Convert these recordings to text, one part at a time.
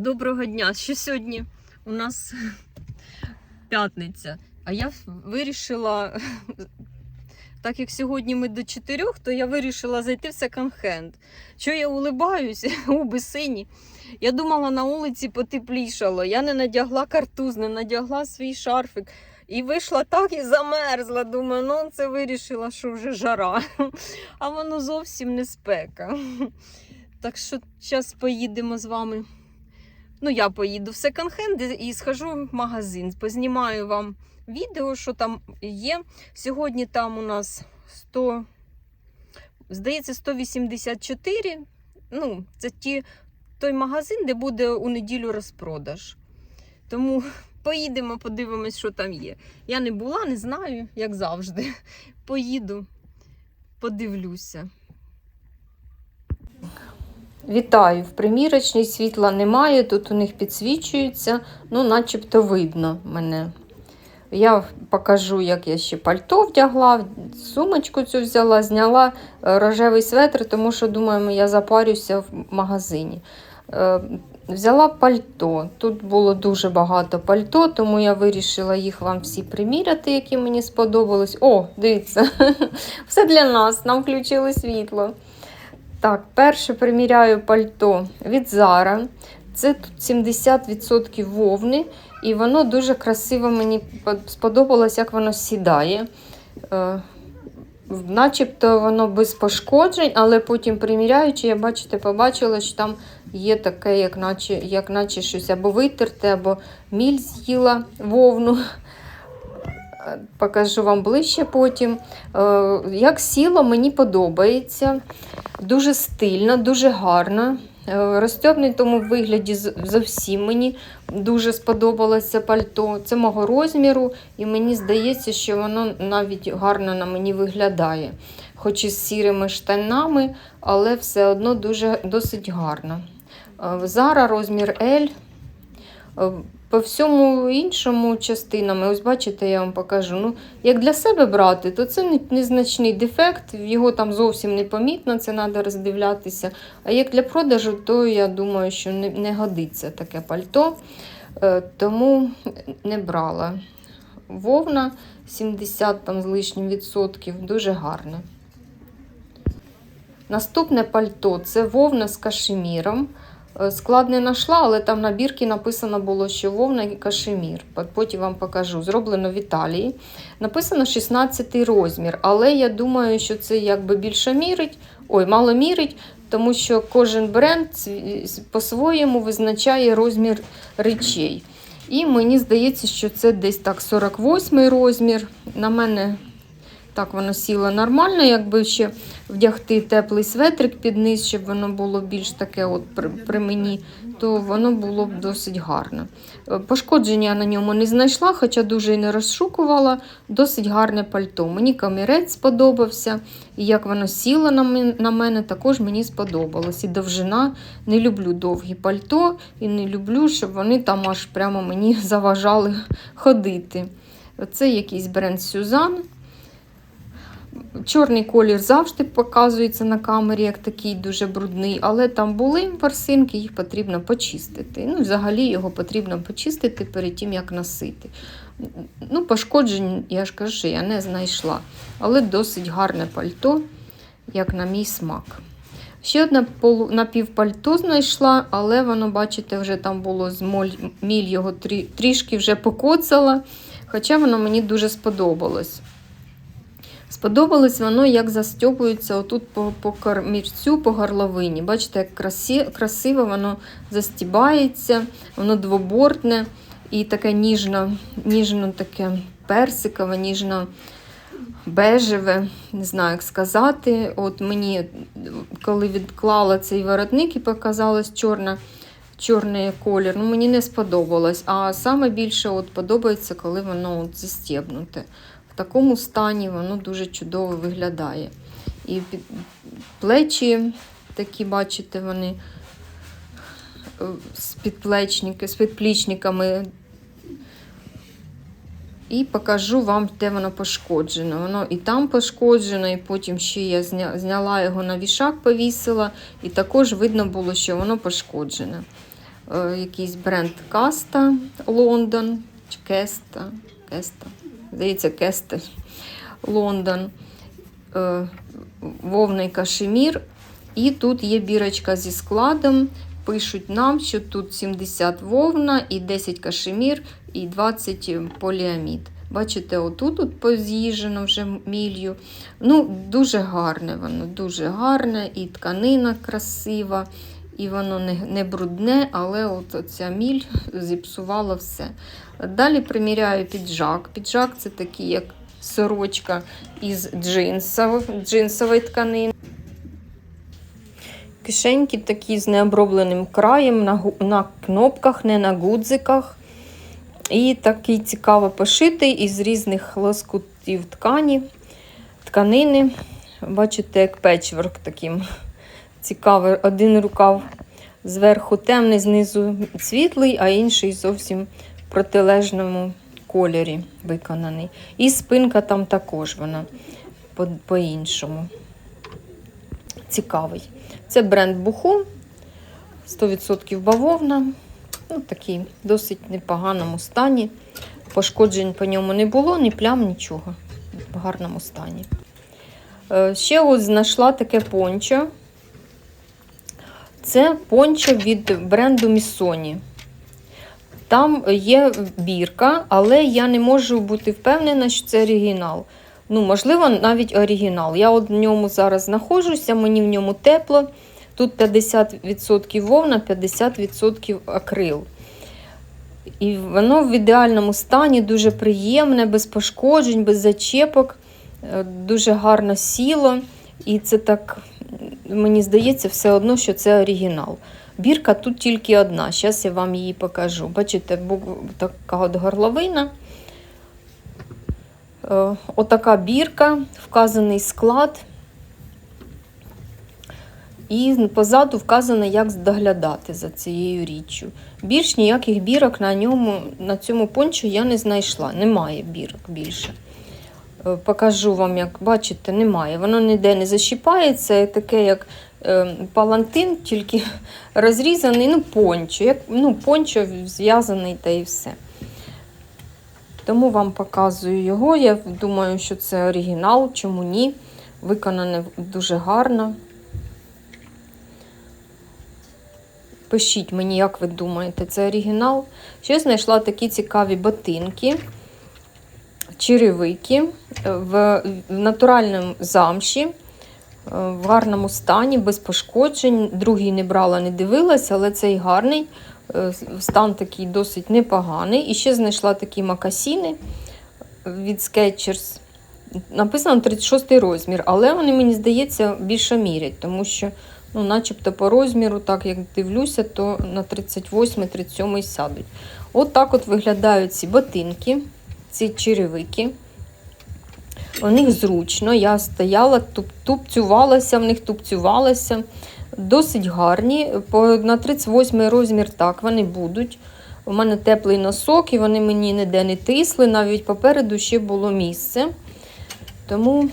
Доброго дня! Що сьогодні у нас п'ятниця. А я вирішила, так як сьогодні ми до 4, то я вирішила зайти в секонд-хенд. Що я улибаюся у бисині. Я думала, на вулиці потеплішало. Я не надягла картуз, не надягла свій шарфик. І вийшла так і замерзла. Думаю, ну це вирішила, що вже жара. А воно зовсім не спека. Так що зараз поїдемо з вами. Ну, я поїду в секонд-хенд і схожу в магазин. Познімаю вам відео, що там є. Сьогодні там у нас 100, здається, 184. Ну, це ті, той магазин, де буде у неділю розпродаж. Тому поїдемо, подивимось, що там є. Я не була, не знаю, як завжди. Поїду, подивлюся. Вітаю! В примірочній світла немає, тут у них підсвічується, ну, начебто видно мене. Я покажу, як я ще пальто вдягла, сумочку цю взяла, зняла е, рожевий светр, тому що, думаю, я запарюся в магазині. Е, Взяла пальто. Тут було дуже багато пальто, тому я вирішила їх вам всі приміряти, які мені сподобались. О, дивіться, все для нас, нам включили світло. Так, перше приміряю пальто від Zara. Це тут 70% вовни, і воно дуже красиво мені сподобалось, як воно сідає. Е, начебто воно без пошкоджень, але потім приміряючи, я бачите, побачила, що там є таке, як наче, як наче щось або витерте, або міль з'їла вовну. Е, Покажу вам ближче потім. Е, Як сіло, мені подобається. Дуже стильно, дуже гарно. Е, Розтягнутому вигляді зовсім мені дуже сподобалося пальто. Це мого розміру, і мені здається, що воно навіть гарно на мені виглядає. Хоч і з сірими штанами, але все одно дуже досить гарно. Е, Зара розмір L. По всьому іншому частинами, ось бачите, я вам покажу. Ну, як для себе брати, то це незначний дефект, його там зовсім не помітно, це треба роздивлятися. А як для продажу, то я думаю, що не, не годиться таке пальто, Е, тому не брала. Вовна 70 там з лишнім відсотків, дуже гарне. Наступне пальто це вовна з кашеміром. Е, Склад не знайшла, але там на бірці написано було, що вовна і кашемір. Потім вам покажу. Зроблено в Італії. Написано 16 розмір, але я думаю, що це якби більше мірить, ой, мало мірить, тому що кожен бренд по-своєму визначає розмір речей. І мені здається, що це десь так 48 розмір. На мене так воно сіло нормально, якби ще вдягти теплий светрик під низ, щоб воно було більш таке от при, при мені, то воно було б досить гарно. Е, Пошкодження на ньому не знайшла, хоча дуже і не розшукувала. Досить гарне пальто. Мені камірець сподобався, і як воно сіло на мене, також мені сподобалось. І довжина. Не люблю довгі пальто і не люблю, щоб вони там аж прямо мені заважали ходити. Це якийсь бренд Сюзан. Чорний колір завжди показується на камері, як такий дуже брудний, але там були ворсинки, їх потрібно почистити. Ну, взагалі його потрібно почистити перед тим, як носити. Ну, пошкоджень, я ж кажу, я не знайшла. Але досить гарне пальто, як на мій смак. Ще одне напівпальто знайшла, але воно, бачите, вже там було змоль... міль його трі... трішки вже покоцала, хоча воно мені дуже сподобалось. Сподобалось воно, як застьопується отут по, по кармірцю, по горловині. Бачите, як красі, красиво воно застібається, воно двобортне і таке ніжно, ніжно таке персикове, ніжно бежеве, не знаю, як сказати. От мені, коли відклала цей воротник і показалось чорна, чорний колір, ну мені не сподобалось. А саме більше от подобається, коли воно от застібнуте. Такому стані воно дуже чудово виглядає. І плечі такі, бачите, вони е, з підплечники, з підплічниками. І покажу вам, де воно пошкоджено. Воно і там пошкоджено, і потім ще я зняла його на вішак, повісила, і також видно було, що воно пошкоджене. е, якийсь бренд Каста Лондон. Кеста. Кеста. Здається, Кесте Лондон. Е, вовний кашемір. І тут є бірочка зі складом. Пишуть нам, що тут 70 вовна і 10 кашемір і 20 поліамід. Бачите, отут от поз'їжджено вже мілью. Ну, Дуже гарне воно, дуже гарне, і тканина красива, і воно не, не брудне, але от ця міль зіпсувала все. Далі приміряю піджак. Піджак це такий, як сорочка із джинсов, джинсової тканини. Кишеньки такі з необробленим краєм на, на кнопках, не на гудзиках. І такий цікаво пошитий із різних лоскутів ткані, тканини. Бачите, як печворк таким цікавий. Один рукав зверху темний, знизу світлий, а інший зовсім в протилежному кольорі виконаний. І спинка там також вона по- по-іншому. Цікавий. Це бренд Буху, 100% бавовна. Ну, такий досить непоганому стані. Пошкоджень по ньому не було, ні плям, нічого. В гарному стані. Е, Ще ось знайшла таке пончо. Це пончо від бренду Missoni. Там є бірка, але я не можу бути впевнена, що це оригінал. Ну, можливо, навіть оригінал. Я от в ньому зараз знаходжуся, мені в ньому тепло. Тут 50% вовна, 50% акрил. І воно в ідеальному стані, дуже приємне, без пошкоджень, без зачепок, е, дуже гарно сіло. І це так, мені здається, все одно, що це оригінал. Бірка тут тільки одна. Зараз я вам її покажу. Бачите, така от горловина. Е, Отака бірка, вказаний склад. І позаду вказано, як доглядати за цією річчю. Більш ніяких бірок на ньому, на цьому пончо я не знайшла. Немає бірок більше. Е, Покажу вам, як бачите, немає. Воно ніде не защіпається, таке як е, палантин, тільки розрізаний, ну, пончо. Як, ну, пончо зв'язаний та і все. Тому вам показую його. Я думаю, що це оригінал, чому ні. Виконане дуже гарно. Пишіть мені, як ви думаєте, це оригінал. Ще знайшла такі цікаві ботинки, черевики в натуральному замші, е, в гарному стані, без пошкоджень. Другий не брала, не дивилася, але цей гарний. е, Стан такий досить непоганий. І ще знайшла такі макасіни від Skechers. Написано 36 розмір, але вони, мені здається, більше мірять, тому що ну, начебто по розміру, так як дивлюся, то на 38-37 сядуть. От так от виглядають ці ботинки, ці черевики. У них зручно. Я стояла, туп, тупцювалася, в них тупцювалася. Досить гарні. На 38 розмір так вони будуть. У мене теплий носок, і вони мені ніде не тисли, навіть попереду ще було місце. Тому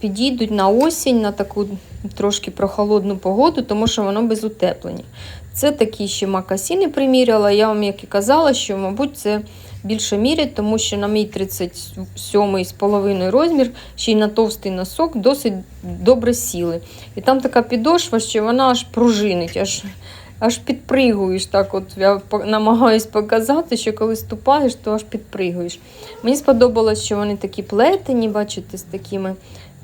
підійдуть на осінь, на таку трошки прохолодну погоду, тому що воно без утеплення. Це такі ще макасіни приміряла. Я вам як і казала, що, мабуть, це більше мірять, тому що на мій 37,5 розмір, ще й на товстий носок, досить добре сіли. І там така підошва, що вона аж пружинить, аж, аж підпригуєш. Так от я намагаюсь показати, що коли ступаєш, то аж підпригуєш. Мені сподобалось, що вони такі плетені, бачите, з такими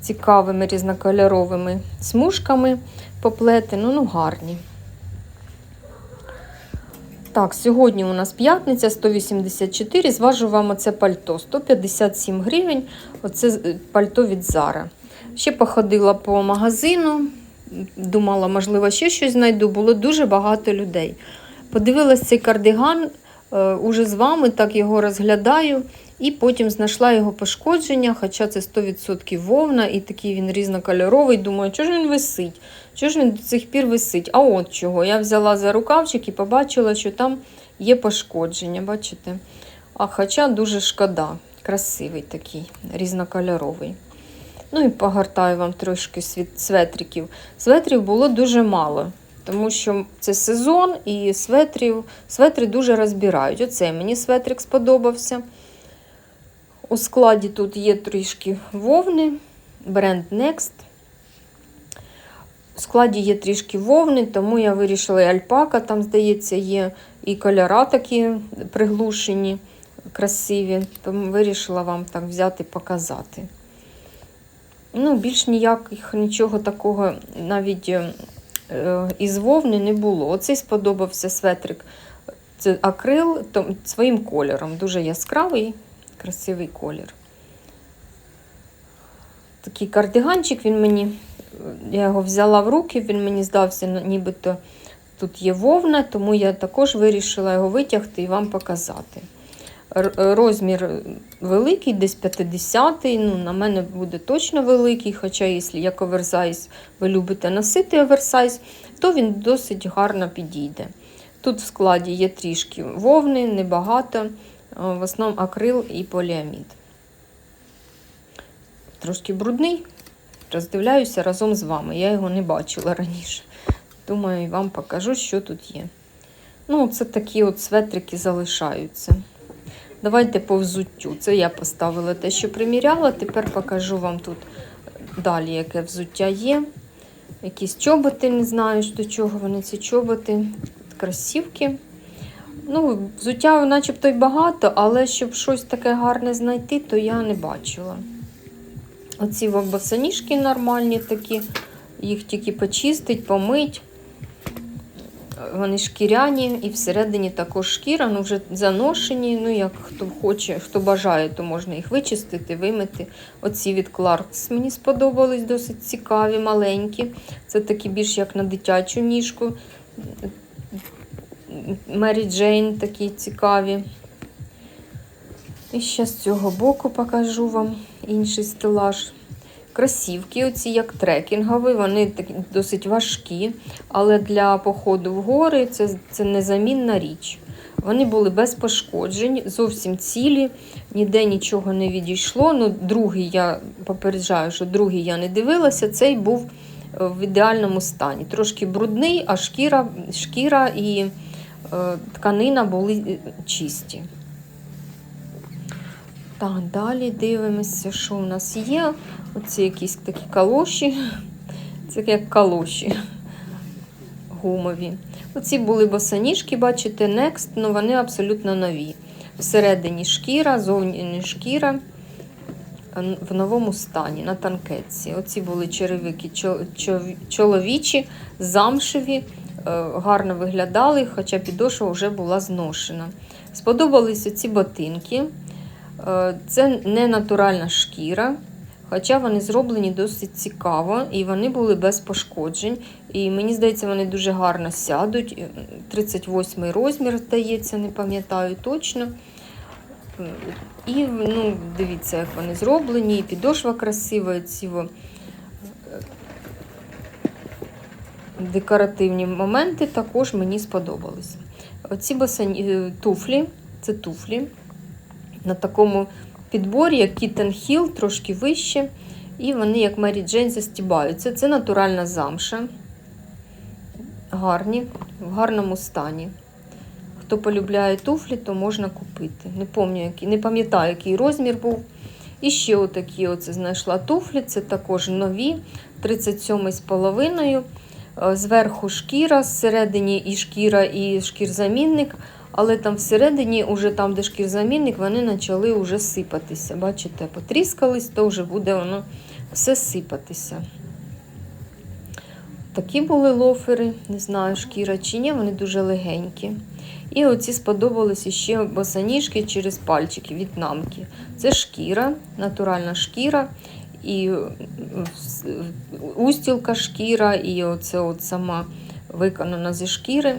цікавими різнокольоровими смужками поплетені, ну гарні. Так, сьогодні у нас п'ятниця 184. Зважу вам оце пальто 157 гривень. Оце пальто від Зара. Ще походила по магазину, думала, можливо, ще щось знайду. Було дуже багато людей. Подивилась цей кардиган е, уже з вами, так його розглядаю. І потім знайшла його пошкодження, хоча це 100% вовна, і такий він різнокольоровий. Думаю, чого ж він висить? Чого ж він до цих пір висить? А от чого. Я взяла за рукавчик і побачила, що там є пошкодження. Бачите? А хоча дуже шкода. Красивий такий, різнокольоровий. Ну і погортаю вам трошки светриків. Светрів було дуже мало. Тому що це сезон і светрів, светри дуже розбирають. Оцей мені светрик сподобався. У складі тут є трішки вовни, бренд Next. У складі є трішки вовни, тому я вирішила і альпака, там, здається, є і кольора такі приглушені, красиві. Тому вирішила вам так взяти показати. Ну, більш ніяких нічого такого навіть е, із вовни не було. Оцей сподобався светрик. Це акрил то, своїм кольором. Дуже яскравий, красивий колір. Такий кардиганчик він мені, я його взяла в руки, він мені здався, ну, нібито тут є вовна, тому я також вирішила його витягти і вам показати. Р- Розмір великий, десь 50 ну, на мене буде точно великий, хоча, якщо як оверсайз, ви любите носити оверсайз, то він досить гарно підійде. Тут в складі є трішки вовни, небагато, в основному акрил і поліамід. Трошки брудний, роздивляюся разом з вами. Я його не бачила раніше. Думаю, вам покажу, що тут є. Ну, це такі от светрики залишаються. Давайте по взуттю. Це я поставила те, що приміряла. Тепер покажу вам тут далі, яке взуття є. Якісь чоботи, не знаю, до чого вони ці чоботи, красівки. Ну, взуття начебто й багато, але щоб щось таке гарне знайти, то я не бачила. Оці босоніжки нормальні такі, їх тільки почистить, помить. Вони шкіряні і всередині також шкіра, ну вже заношені. Ну, як хто хоче, хто бажає, то можна їх вичистити, вимити. Оці від Clarks мені сподобались, досить цікаві, маленькі. Це такі більш як на дитячу ніжку. Мері Джейн такі цікаві. І ще з цього боку покажу вам інший стелаж. Красівки, оці як трекінгові, вони такі досить важкі, але для походу в гори це, це незамінна річ. Вони були без пошкоджень, зовсім цілі, ніде нічого не відійшло. Ну, другий я попереджаю, що другий я не дивилася, цей був е, в ідеальному стані. Трошки брудний, а шкіра, шкіра і е, тканина були е, чисті. Так, далі дивимося, що у нас є. Оці якісь такі калоші. Це як калоші гумові. Оці були босоніжки, бачите, Next, але вони абсолютно нові. Всередині шкіра, зовні шкіра в новому стані, на танкетці. Оці були черевики чо- чо- чоловічі, замшеві, е, гарно виглядали, хоча підошва вже була зношена. Сподобалися ці ботинки. Е, Це не натуральна шкіра, хоча вони зроблені досить цікаво і вони були без пошкоджень. І мені здається, вони дуже гарно сядуть. Е, 38 розмір, здається, не пам'ятаю точно. І ну, дивіться, як вони зроблені, і підошва красива, і ці е, декоративні моменти також мені сподобалися. Оці босоні... е, туфлі, це туфлі на такому підборі, як Kitten Hill, трошки вище. І вони, як Мері Джейн, застібаються. Це натуральна замша. Гарні, в гарному стані. Хто полюбляє туфлі, то можна купити. Не який, не пам'ятаю, який розмір був. І ще отакі оце знайшла туфлі. Це також нові, 37,5. Е, Зверху шкіра, зсередині і шкіра, і шкірзамінник. Але там всередині, уже там, де шкірзамінник, вони почали вже сипатися. Бачите, потріскались, то вже буде воно все сипатися. Такі були лофери, не знаю, шкіра чи ні, вони дуже легенькі. І оці сподобалися ще босоніжки через пальчики, в'єтнамки. Це шкіра, натуральна шкіра, і е, устілка шкіра, і оце от сама виконана зі шкіри,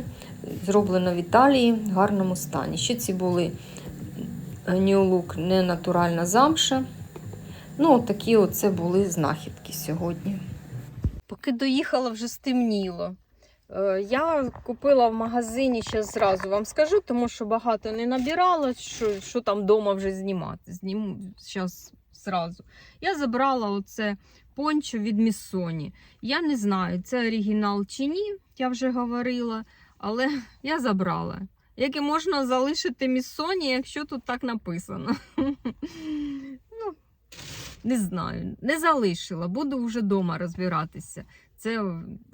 зроблена в Італії в гарному стані. Ще ці були New Look не натуральна замша. Ну, от такі оце були знахідки сьогодні. Поки доїхала, вже стемніло. Е, Я купила в магазині, ще зразу вам скажу, тому що багато не набирала, що, що там вдома вже знімати. Зніму зараз зразу. Я забрала оце пончо від Міссоні. Я не знаю, це оригінал чи ні, я вже говорила, але я забрала. Як і можна залишити Міссоні, якщо тут так написано. ну, не знаю, не залишила, буду вже вдома розбиратися. Це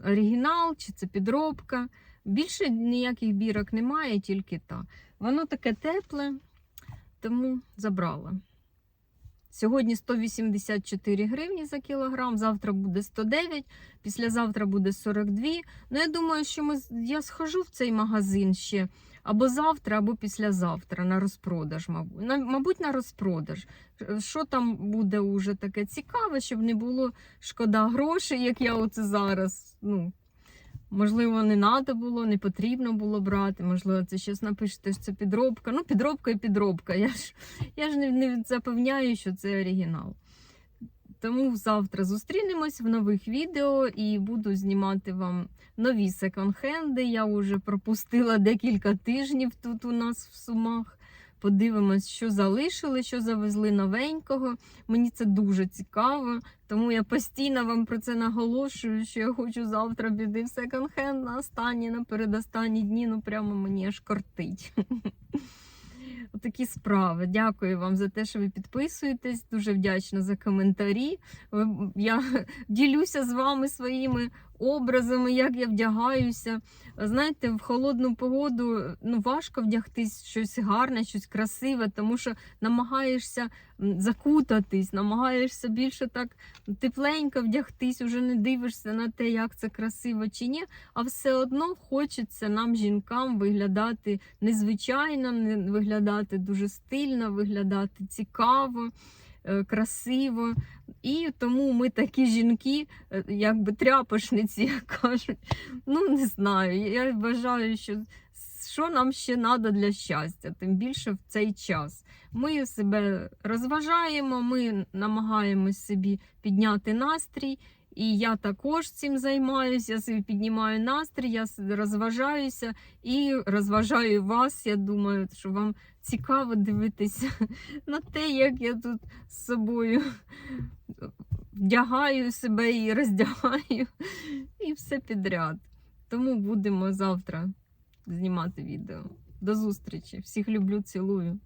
оригінал чи це підробка. Більше ніяких бірок немає, тільки та. Воно таке тепле, тому забрала. Сьогодні 184 гривні за кілограм, завтра буде 109, післязавтра буде 42. Ну, я думаю, що ми, я схожу в цей магазин ще або завтра, або післязавтра на розпродаж, мабуть. На, мабуть, на розпродаж. Що там буде уже таке цікаве, щоб не було шкода грошей, як я оце зараз. Ну, Можливо, не треба було, не потрібно було брати. Можливо, це щось напишете, що це підробка. Ну, підробка і підробка. Я ж, я ж не, не запевняю, що це оригінал. Тому завтра зустрінемось в нових відео і буду знімати вам нові секонд-хенди. Я вже пропустила декілька тижнів тут у нас в Сумах. Подивимось, що залишили, що завезли новенького. Мені це дуже цікаво, тому я постійно вам про це наголошую, що я хочу завтра піти в секонд-хенд на останні, на передостанні дні. Ну прямо мені аж кортить. Отакі справи. Дякую вам за те, що ви підписуєтесь. Дуже вдячна за коментарі. Я ділюся з вами своїми образами, як я вдягаюся. Знаєте, в холодну погоду ну, важко вдягтись щось гарне, щось красиве, тому що намагаєшся закутатись, намагаєшся більше так тепленько вдягтись, уже не дивишся на те, як це красиво чи ні. А все одно хочеться нам, жінкам, виглядати незвичайно, не виглядати дуже стильно, виглядати цікаво, красиво. І тому ми такі жінки, е, якби тряпошниці, як кажуть. Ну, не знаю. Я вважаю, що що нам ще треба для щастя, тим більше в цей час. Ми себе розважаємо, ми намагаємось собі підняти настрій. І я також цим займаюся, я піднімаю настрій, я розважаюся і розважаю вас. Я думаю, що вам цікаво дивитися на те, як я тут з собою вдягаю себе і роздягаю, і все підряд. Тому будемо завтра знімати відео. До зустрічі! Всіх люблю, цілую.